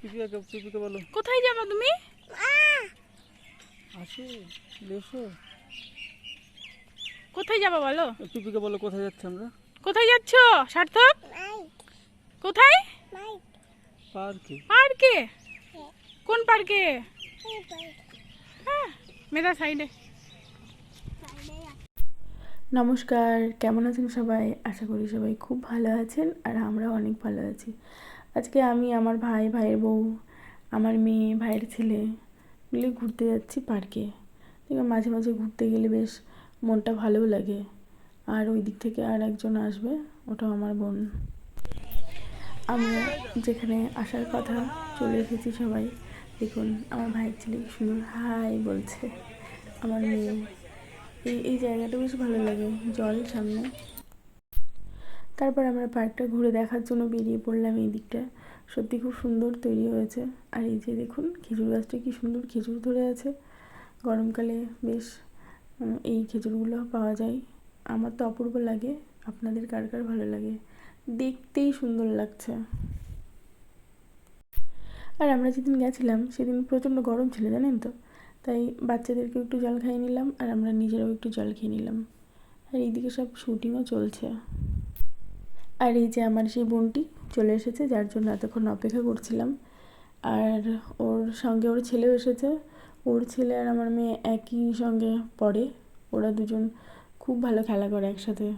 পিপিকাকে পিপিকে বলো। কোথায় যাবা তুমি? আসো এসো কোথায় যাবা বলো? পিপিকে বলো কোথায় যাচ্ছি আমরা? কোথায় যাচ্ছ সার্থক? কোথায়? পার্কে। পার্কে? কোন পার্কে? হ্যাঁ মেধা সাইডে। নমস্কার কেমন আছেন সবাই? আশা করি সবাই খুব ভালো আছেন আর আমরা অনেক ভালো আছি। আজকে আমি আমার ভাই, ভাইয়ের বউ, আমার মেয়ে, ভাইয়ের ছেলে মিলে ঘুরতে যাচ্ছি পার্কে মাঝে মাঝে ঘুরতে গেলে বেশ মনটা ভালোও লাগে। আর ওই দিক থেকে আর একজন আসবে, ওটাও আমার বোন। আমরা যেখানে আসার কথা চলে এসেছি সবাই। দেখুন, আমার ভাইয়ের ছেলে সুন্দর হাই বলছে। আমার মেয়ে। এই এই জায়গাটা বেশ ভালো লাগে, জল সামনে। তারপর আমরা পার্কটা ঘুরে দেখার জন্য বেরিয়ে পড়লাম এই দিকটা। সত্যি খুব সুন্দর তৈরি হয়েছে। আর এই যে দেখুন, খেজুর গাছটা কি সুন্দর খেজুর ধরে আছে। গরমকালে বেশ এই খেজুরগুলো পাওয়া যায়। আমার তো অপূর্ব লাগে। আপনাদের কার কার ভালো লাগে? দেখতেই সুন্দর লাগছে। আর আমরা যেদিন গেছিলাম, সেদিন প্রচণ্ড গরম ছিল, জানেন তো? তাই বাচ্চাদেরকে একটু জল খাইয়ে নিলাম, আর আমরা নিজেরাও একটু জল খেয়ে নিলাম। আর এইদিকে সব শুটিংও চলছে। আর এই যে আমার সেই বোনটি চলে এসেছে, যার জন্য এতক্ষণ অপেক্ষা করছিলাম। আর ওর সঙ্গে ওর ছেলেও এসেছে। ওর ছেলে আর আমার মেয়ে একই সঙ্গে পড়ে। ওরা দুজন খুব ভালো খেলা করে একসাথে।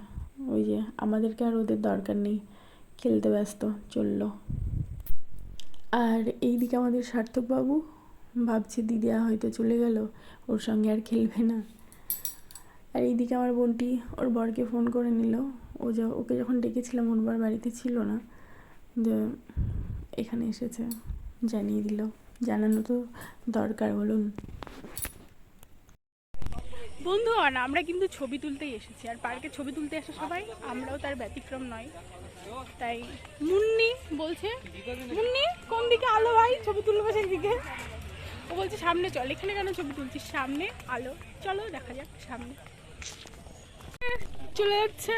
ওই যে আমাদেরকে আর ওদের দরকার নেই, খেলতে ব্যস্ত, চলল। আর এইদিকে আমাদের সার্থকবাবু, ভাবছে দিদিয়া হয়তো চলে গেল, ওর সঙ্গে আর খেলবে না। আর এইদিকে আমার বোনটি ওর বরকে ফোন করে নিল। ও যা, ওকে যখন ডেকেছিলাম, ওর বার বাড়িতে ছিল না। যে এখানে এসেছে, জানিয়ে দিল। জানানো তো দরকার, বলুন। বন্ধুগণ আমরা কিন্তু ছবি তুলতেই এসেছি। আর পার্কে ছবি তুলতে আসে সবাই, আমরাও তার ব্যতিক্রম নয়। তাই মুন্নি বলছে, মুন্নি, কোন দিকে আলো ভাই? ছবি তুলবো সেই দিকে ও বলছে, সামনে চল। এখানে কেন ছবি তুলছিস? সামনে আলো। চলো, দেখা যাক, সামনে। চলে যাচ্ছে।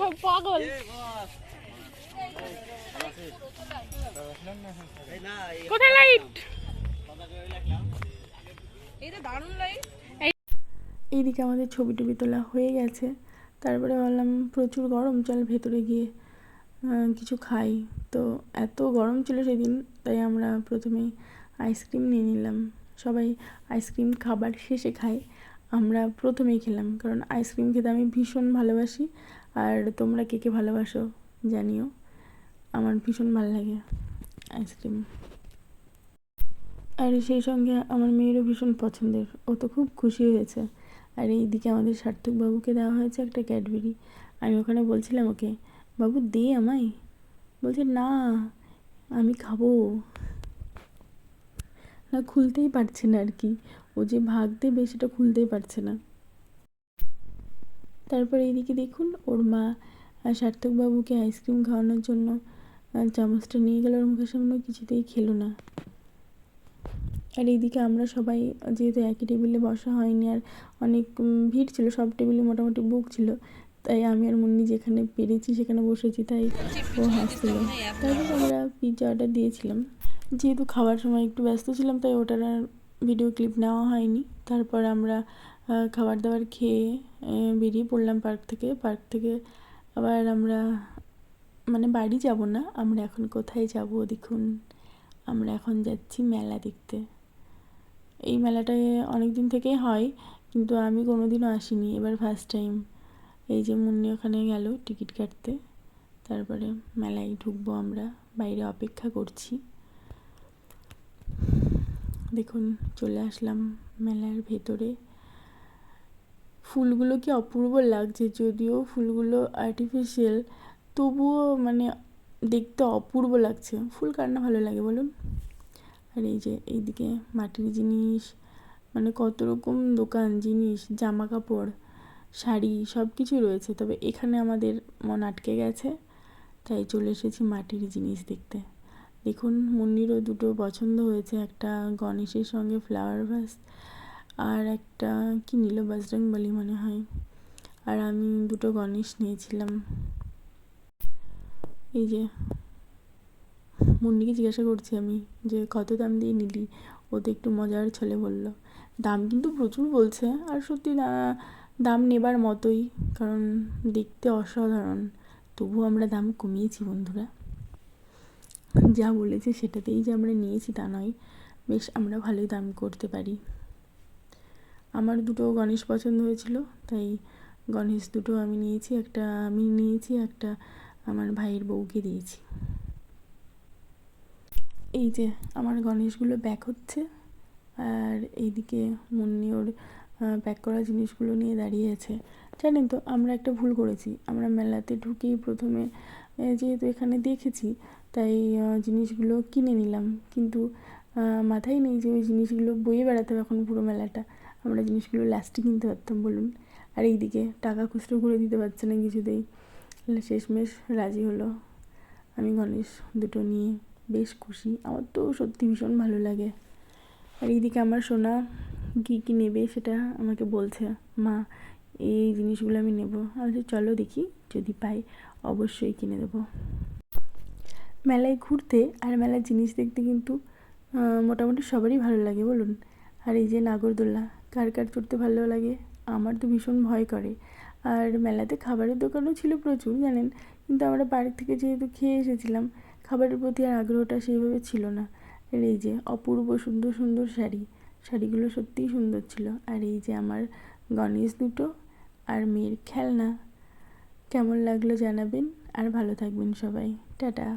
সব পাগল? কোথায় লাইট এইদিকে আমাদের ছবি টবি তোলা হয়ে গেছে। তারপরে ভাবলাম প্রচুর গরম চল ভেতরে গিয়ে কিছু খাই। তো এত গরম ছিল সেদিন তাই আমরা প্রথমেই আইসক্রিম নিয়ে নিলাম। সবাই আইসক্রিম খাবার শেষে খায় আমরা প্রথমেই খেলাম, কারণ আইসক্রিম খেতে আমি ভীষণ ভালোবাসি। আর তোমরা কে কে ভালোবাসো জানিও। আমার ভীষণ ভালো লাগে আইসক্রিম। আর সেই সঙ্গে আমার মেয়েরও ভীষণ পছন্দের। ও তো খুব খুশি হয়েছে। আর এইদিকে আমাদের সার্থক বাবুকে দেওয়া হয়েছে একটা ক্যাডবেরি। আমি ওখানে বলছিলাম ওকে, বাবু, দে আমায়। বলছে, না, আমি খাব। খুলতেই পারছে না আর কি। ও যে ভাগ দেবে সেটা খুলতেই পারছে না। তারপর এইদিকে দেখুন, ওর মা সার্থকবাবুকে আইসক্রিম খাওয়ানোর জন্য চামচটা নিয়ে গেল ওর মুখের সামনে কিছুতেই খেলো না। আর এইদিকে আমরা সবাই, যেহেতু একই টেবিলে বসা হয়নি আর অনেক ভিড় ছিল, সব টেবিলে মোটামুটি বুক ছিল, তাই আমি আর মুন্নি যেখানে পেরেছি সেখানে বসেছি, তাই ও হাসছিল। তারপর আমরা পিৎজা অর্ডার দিয়েছিলাম। যেহেতু খাওয়ার সময় একটু ব্যস্ত ছিলাম, তাই ওটার আর ভিডিও ক্লিপ নেওয়া হয়নি। তারপর আমরা খাবার দাবার খেয়ে বেরিয়ে পড়লাম পার্ক থেকে। পার্ক থেকে আবার আমরা মানে বাড়ি যাব না, আমরা এখন কোথায় যাব দেখুন। আমরা এখন যাচ্ছি মেলা দেখতে। এই মেলাটায় অনেক দিন থেকেই হয়, কিন্তু আমি কোনো কোনোদিনও আসিনি। এবার ফার্স্ট টাইম এই যে মুন্নি ওখানে গেল টিকিট কাটতে। তারপরে মেলায় ঢুকবো আমরা, বাইরে অপেক্ষা করছি। দেখুন, চলে আসলাম মেলার ভেতরে। ফুলগুলো কি অপূর্ব লাগছে যদিও ফুলগুলো আর্টিফিশিয়াল তবুও মানে দেখতে অপূর্ব লাগছে। ফুল কার না ভালো লাগে বলুন? আর এই যে এইদিকে মাটির জিনিস মানে কত রকম দোকান, জিনিস জামা কাপড় শাড়ি সব কিছু রয়েছে। তবে এখানে আমাদের মন আটকে গেছে, তাই চলে এসেছি মাটির জিনিস দেখতে। দেখুন, মুন্নিরও দুটো পছন্দ হয়েছে। একটা গণেশের সঙ্গে ফ্লাওয়ার ভাস আর একটা কি নিল বাজরং বলি মনে হয়। আর আমি দুটো গণেশ নিয়েছিলাম। এই যে, মুন্নিকে জিজ্ঞাসা করছি আমি যে, কত দাম দিয়ে নিলি? ও তো একটু মজার ছলে বলল, দাম কিন্তু প্রচুর বলছে। আর সত্যি দাম নেবার মতোই। কারণ দেখতে অসাধারণ। তবুও আমরা দাম কমিয়েছি, বন্ধুরা। যা বলেছে সেটাতেই যে আমরা নিয়েছি তা নয়। বেশ, আমরা ভালোই দাম করতে পারি। আমার দুটো গণেশ পছন্দ হয়েছিল, তাই গণেশ দুটো আমি নিয়েছি, একটা আমি নিয়েছি, একটা আমার ভাইয়ের বউকে দিয়েছি। এই যে আমার গণেশগুলো ব্যাক হচ্ছে, আর এইদিকে মুন্নি ওর প্যাক করা জিনিসগুলো নিয়ে দাঁড়িয়ে আছে। জানেন তো, আমরা একটা ভুল করেছি। আমরা মেলাতে ঢুকেই প্রথমে যেহেতু এখানে দেখেছি তাই জিনিসগুলো কিনে নিলাম। কিন্তু মাথায় নেই যে ওই জিনিসগুলো বয়ে বেড়াতে এখন পুরো মেলাটা। আমরা জিনিসগুলো লাস্টে কিনতে পারতাম বলুন। আর এইদিকে টাকা খুচরো করে দিতে পারছে না কিছুতেই। শেষমেশ রাজি হলো। আমি গণেশ দুটো নিয়ে বেশ খুশি। আমার তো সত্যি ভীষণ ভালো লাগে। আর এইদিকে আমার সোনা কী কী নেবে সেটা আমাকে বলছে, মা, এই জিনিসগুলো আমি নেব। আমি চলো দেখি, যদি পাই, অবশ্যই কিনে দেবো। মেলায় ঘুরতে আর মেলার জিনিস দেখতে কিন্তু মোটামুটি সবারই ভালো লাগে বলুন। আর এই যে নাগরদোল্লা কার কার চড়তে ভালো লাগে? আমার তো ভীষণ ভয় করে। আর মেলাতে খাবারের দোকানও ছিল প্রচুর, জানেন? কিন্তু আমরা বাড়ি থেকে যেহেতু খেয়ে এসেছিলাম, খাবারের প্রতি আর আগ্রহটা সেইভাবে ছিল না। আর এই যে অপূর্ব সুন্দর সুন্দর শাড়ি, শাড়িগুলো সত্যিই সুন্দর ছিল। আর এই যে আমার গণেশ দুটো আর মেয়ের খেলনা, কেমন লাগল জানাবেন? আর ভালো থাকবেন সবাই। টাটা।